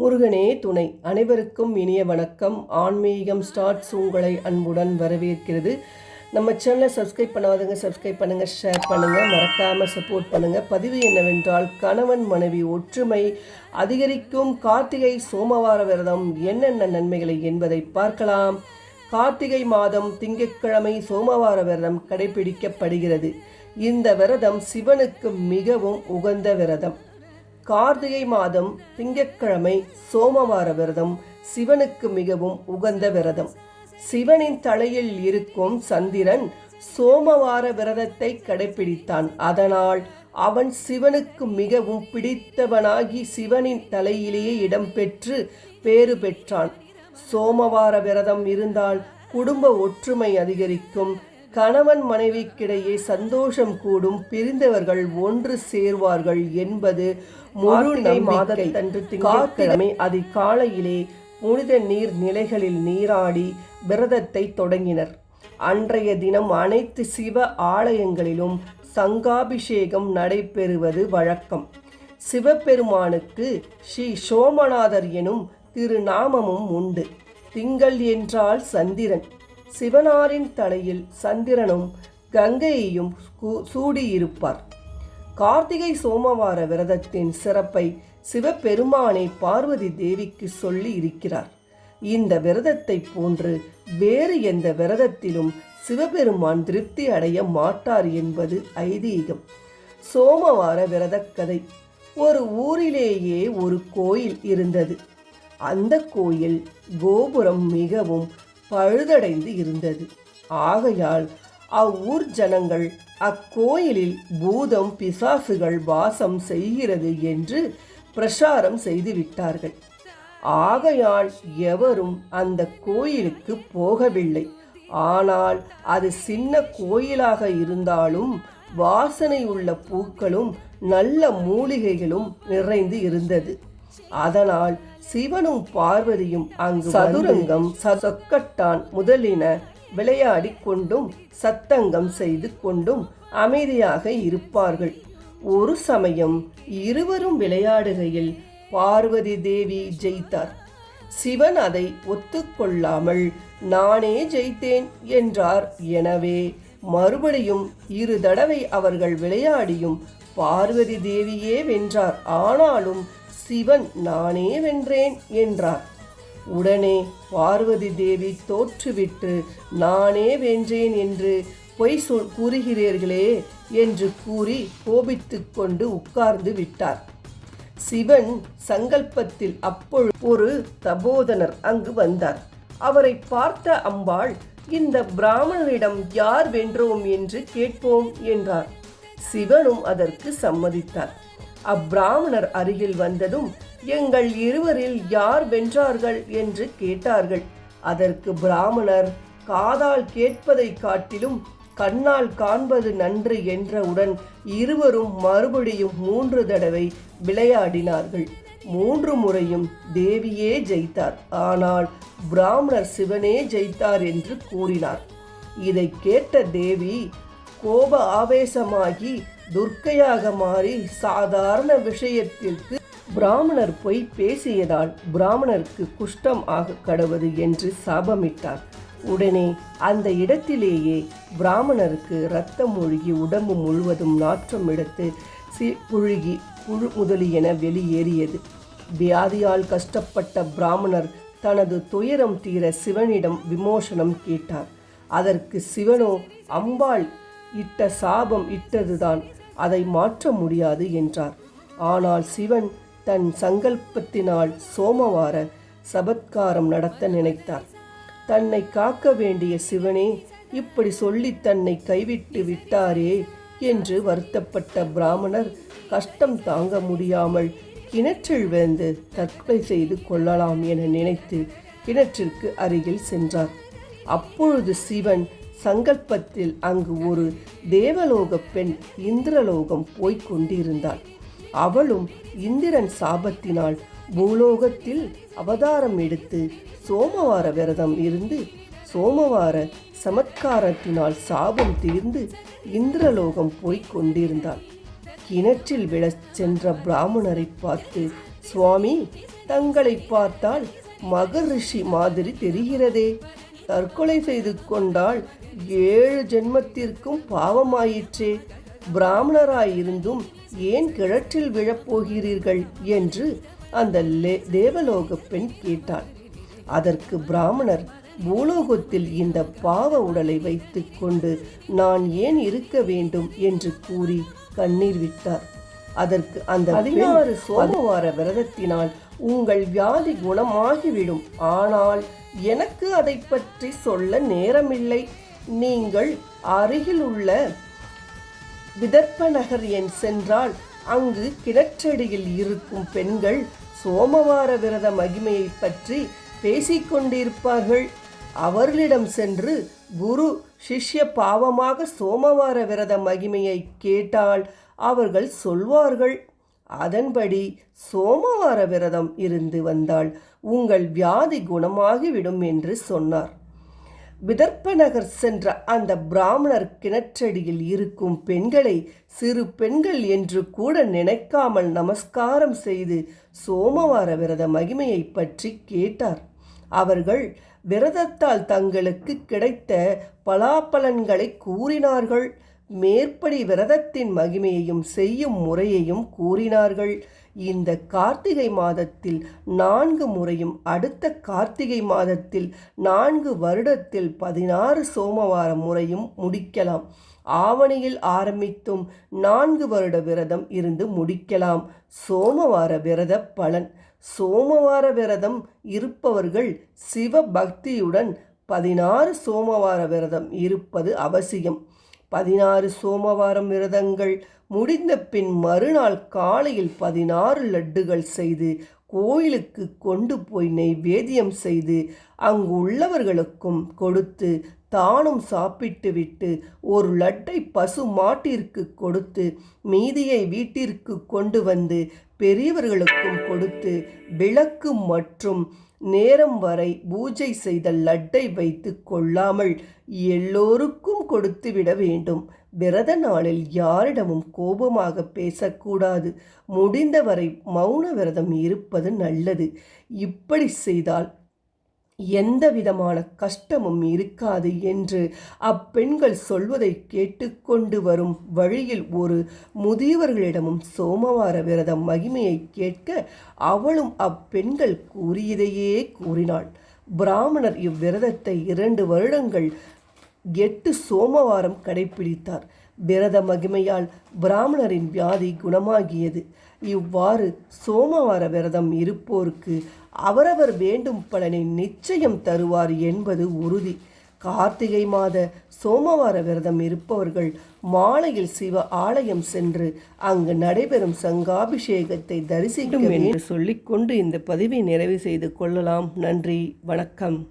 முருகனே துணை. அனைவருக்கும் இனிய வணக்கம். ஆன்மீகம் ஸ்டார்ட்ஸ் உங்களை அன்புடன் வரவேற்கிறது. நம்ம சேனலை சப்ஸ்கிரைப் பண்ணாதவங்க சப்ஸ்கிரைப் பண்ணுங்கள் ஷேர் பண்ணுங்கள் மறக்காமல் சப்போர்ட் பண்ணுங்கள் பதிவு என்னவென்றால் கணவன் மனைவி ஒற்றுமை அதிகரிக்கும். கார்த்திகை சோமவார விரதம் என்னென்ன நன்மைகளை என்பதை பார்க்கலாம். கார்த்திகை மாதம் திங்கட்கிழமை சோமவார விரதம் கடைபிடிக்கப்படுகிறது. இந்த விரதம் சிவனுக்கு மிகவும் உகந்த விரதம். கார்த்திகை மாதம் திங்கட்கிழமை சோமவார விரதம் சிவனுக்கு மிகவும் உகந்த விரதம். சிவனின் தலையில் இருக்கும் சந்திரன் சோமவார விரதத்தை கடைபிடித்தான் அதனால் அவன் சிவனுக்கு மிகவும் பிடித்தவனாகி சிவனின் தலையிலேயே இடம்பெற்று பேறு பெற்றான். சோமவார விரதம் இருந்தால் குடும்ப ஒற்றுமை அதிகரிக்கும். கணவன் மனைவிக்கிடையே சந்தோஷம் கூடும் பிரிந்தவர்கள் ஒன்று சேர்வார்கள் என்பது முழு மாதத்தன்று திங்கட்கிழமை அதிகாலையிலே புனித நீர் நிலைகளில் நீராடி விரதத்தை தொடங்கினர். அன்றைய தினம் அனைத்து சிவ ஆலயங்களிலும் சங்காபிஷேகம் நடைபெறுவது வழக்கம். சிவபெருமானுக்கு ஸ்ரீ சோமநாதர் எனும் திருநாமமும் உண்டு. திங்கள் என்றால் சந்திரன். சிவனாரின் தலையில் சந்திரனும் கங்கையையும் சூடியிருப்பார். கார்த்திகை சோமவார விரதத்தின் சிறப்பை சிவபெருமானை பார்வதி தேவிக்கு சொல்லி இருக்கிறார். இந்த விரதத்தை போன்று வேறு எந்த விரதத்திலும் சிவபெருமான் திருப்தி அடைய மாட்டார் என்பது ஐதீகம். சோமவார விரத கதை ஒரு ஊரிலேயே ஒரு கோயில் இருந்தது. அந்த கோயில் கோபுரம் மிகவும் பழுதடைந்து இருந்தது. ஆகையால் அவ்வூர் ஜனங்கள் அக்கோயிலில் பூதம் பிசாசுகள் வாசம் செய்கிறது என்று பிரசாரம் செய்து விட்டார்கள் ஆகையால் எவரும் அந்த கோயிலுக்கு போகவில்லை. ஆனால் அது சின்ன கோயிலாக இருந்தாலும் வாசனை உள்ள பூக்களும் நல்ல மூலிகைகளும் நிறைந்து இருந்தது. அதனால் சிவனும் பார்வதியும் அங்கு சதுரங்கம் சொக்கட்டான் முதலின விளையாடி கொண்டும் சத்தங்கம் செய்து கொண்டும் அமைதியாக இருப்பார்கள். ஒரு சமயம் இருவரும் விளையாடுகையில் பார்வதி தேவி ஜெயித்தார். சிவன் அதை ஒத்துக்கொள்ளாமல் நானே ஜெயித்தேன் என்றார். எனவே மறுபடியும் இரு தடவை அவர்கள் விளையாடியும் பார்வதி தேவியே வென்றார். ஆனாலும் சிவன் நானே வென்றேன் என்றார். உடனே பார்வதி தேவி தோற்றுவிட்டு நானே வென்றேன் என்று பொய் சொல் கூறுகிறீர்களே என்று கூறி கோபித்து கொண்டு உட்கார்ந்து விட்டார். சிவன் சங்கல்பத்தில் அப்பொழுது ஒரு தபோதனர் அங்கு வந்தார். அவரை பார்த்த அம்பாள் இந்த பிராமணரிடம் யார் வென்றோம் என்று கேட்போம் என்றார். சிவனும் அதற்கு சம்மதித்தார். அப்பிராமணர் அருகில் வந்ததும் எங்கள் இருவரில் யார் வென்றார்கள்? என்று கேட்டார்கள். அதற்கு பிராமணர் காதால் கேட்பதை காட்டிலும் கண்ணால் காண்பது நன்று என்றவுடன் இருவரும் மறுபடியும் மூன்று தடவை விளையாடினார்கள். மூன்று முறையும் தேவியே ஜெயித்தார். ஆனால் பிராமணர் சிவனே ஜெயித்தார் என்று கூறினார். இதை கேட்ட தேவி கோப ஆவேசமாகி துர்க்கையாக மாறி சாதாரண விஷயத்திற்கு பிராமணர் போய் பேசியதால் பிராமணருக்கு குஷ்டம் ஆக கடவது என்று சாபமிட்டார். உடனே அந்த இடத்திலேயே பிராமணருக்கு இரத்தம் ஒழுகி உடம்பு முழுவதும் நாற்றம் எடுத்து சி புழுகி புழு முதலியன வெளியேறியது. வியாதியால் கஷ்டப்பட்ட பிராமணர் தனது துயரம் தீர சிவனிடம் விமோசனம் கேட்டார். அதற்கு சிவனோ அம்பாள் இட்ட சாபம் இட்டதுதான். அதை மாற்ற முடியாது என்றார். ஆனால் சிவன் தன் சங்கல்பத்தினால் சோமவார சபத்காரம் நடத்த நினைத்தார். தன்னை காக்க வேண்டிய சிவனே இப்படி சொல்லி தன்னை கைவிட்டு விட்டாரே என்று வருத்தப்பட்ட பிராமணர் கஷ்டம் தாங்க முடியாமல் கிணற்றில் விழுந்து தற்கொலை செய்து கொள்ளலாம் என நினைத்து கிணற்றிற்கு அருகில் சென்றார். அப்பொழுது சிவன் சங்கல்பத்தில் அங்கு ஒரு தேவலோக பெண் இந்திரலோகம் போய்க் கொண்டிருந்தாள். அவளும் இந்திரன் சாபத்தினால் பூலோகத்தில் அவதாரம் எடுத்து சோமவார விரதம் இருந்து சோமவார சமத்காரத்தினால் சாபம் தீர்ந்து இந்திரலோகம் போய்க் கொண்டிருந்தாள். கிணற்றில் விழச் சென்ற பிராமணரை பார்த்து சுவாமி தங்களை பார்த்தால் மகரிஷி மாதிரி தெரிகிறதே. தற்கொலை செய்து கொண்டால் ஏழு ஜென்மத்திற்கும் பாவமாயிற்றே. பிராமணராயிருந்தும் ஏன் கிணற்றில் விழப்போகிறீர்கள்? என்று அந்த தேவலோக பெண் கேட்டாள். அதற்கு பிராமணர் பூலோகத்தில் இந்த பாவ உடலை வைத்துக் கொண்டு நான் ஏன் இருக்க வேண்டும்? என்று கூறி கண்ணீர் விட்டார். அதற்கு அந்த பதினாறு சோமவார விரதத்தினால் உங்கள் வியாதி குணமாகிவிடும். ஆனால் எனக்கு அதை பற்றி சொல்ல நேரமில்லை. நீங்கள் அருகில் உள்ள விதர்ப்ப நகர் என் சென்றால் அங்கு கிணற்றடியில் இருக்கும் பெண்கள் சோமவார விரத மகிமையை பற்றி பேசிக்கொண்டிருப்பார்கள். அவர்களிடம் சென்று குரு சிஷ்ய பாவமாக சோமவார விரத மகிமையை கேட்டால் அவர்கள் சொல்வார்கள் அதன்படி சோமவார விரதம் இருந்து வந்தால் உங்கள் வியாதி குணமாகிவிடும் என்று சொன்னார். விதர்ப்ப நகர் சென்ற அந்த பிராமணர் கிணற்றடியில் இருக்கும் பெண்களை சிறு பெண்கள் என்று கூட நினைக்காமல் நமஸ்காரம் செய்து சோமவார விரத மகிமையை பற்றி கேட்டார். அவர்கள் விரதத்தால் தங்களுக்கு கிடைத்த பலாபலன்களை கூறினார்கள். மேற்படி விரதத்தின் மகிமையையும் செய்யும் முறையையும் கூறினார்கள். இந்த கார்த்திகை மாதத்தில் நான்கு முறையும் அடுத்த கார்த்திகை மாதத்தில் நான்கு வருடத்தில் பதினாறு சோமவார முறையும் முடிக்கலாம். ஆவணியில் ஆரம்பித்தும் நான்கு வருட விரதம் இருந்து முடிக்கலாம். சோமவார விரத பலன். சோமவார விரதம் இருப்பவர்கள் சிவ பக்தியுடன் பதினாறு சோமவார விரதம் இருப்பது அவசியம். பதினாறு சோமவாரம் விரதங்கள் முடிந்த பின் மறுநாள் காலையில் பதினாறு லட்டுகள் செய்து கோயிலுக்கு கொண்டு போய் நெய்வேதியம் செய்து அங்கு உள்ளவர்களுக்கும் கொடுத்து தானும் சாப்பிட்டுவிட்டு ஒரு லட்டை பசு மாட்டிற்கு கொடுத்து மீதியை வீட்டிற்கு கொண்டு வந்து பெரியவர்களுக்கும் கொடுத்து விளக்கு மற்றும் நேரம் வரை பூஜை செய்த லட்டை வைத்து கொள்ளாமல் எல்லோருக்கும் கொடுத்து விட வேண்டும். விரத நாளில் யாரிடமும் கோபமாக பேசக்கூடாது. முடிந்தவரை மௌன விரதம் இருப்பது நல்லது. இப்படி செய்தால் எந்த விதமான கஷ்டமும் இருக்காது என்று அப்பெண்கள் சொல்வதை கேட்டுக்கொண்டு வரும் வழியில் ஒரு முதியவர்களிடமும் சோமவார விரதம் மகிமையை கேட்க அவளும் அப்பெண்கள் கூறியதையே கூறினாள். பிராமணர் இவ்விரதத்தை இரண்டு வருடங்கள் எட்டு சோமவாரம் கடைபிடித்தார். விரத மகிமையால் பிராமணரின் வியாதி குணமாகியது. இவ்வாறு சோமவார விரதம் இருப்போருக்கு அவரவர் வேண்டும் பலனை நிச்சயம் தருவார் என்பது உறுதி. கார்த்திகை மாத சோமவார விரதம் இருப்பவர்கள் மாலையில் சிவ ஆலயம் சென்று அங்கு நடைபெறும் சங்காபிஷேகத்தை தரிசிக்கும் என்று சொல்லிக்கொண்டு இந்த பதிவை நிறைவு செய்து கொள்ளலாம். நன்றி வணக்கம்.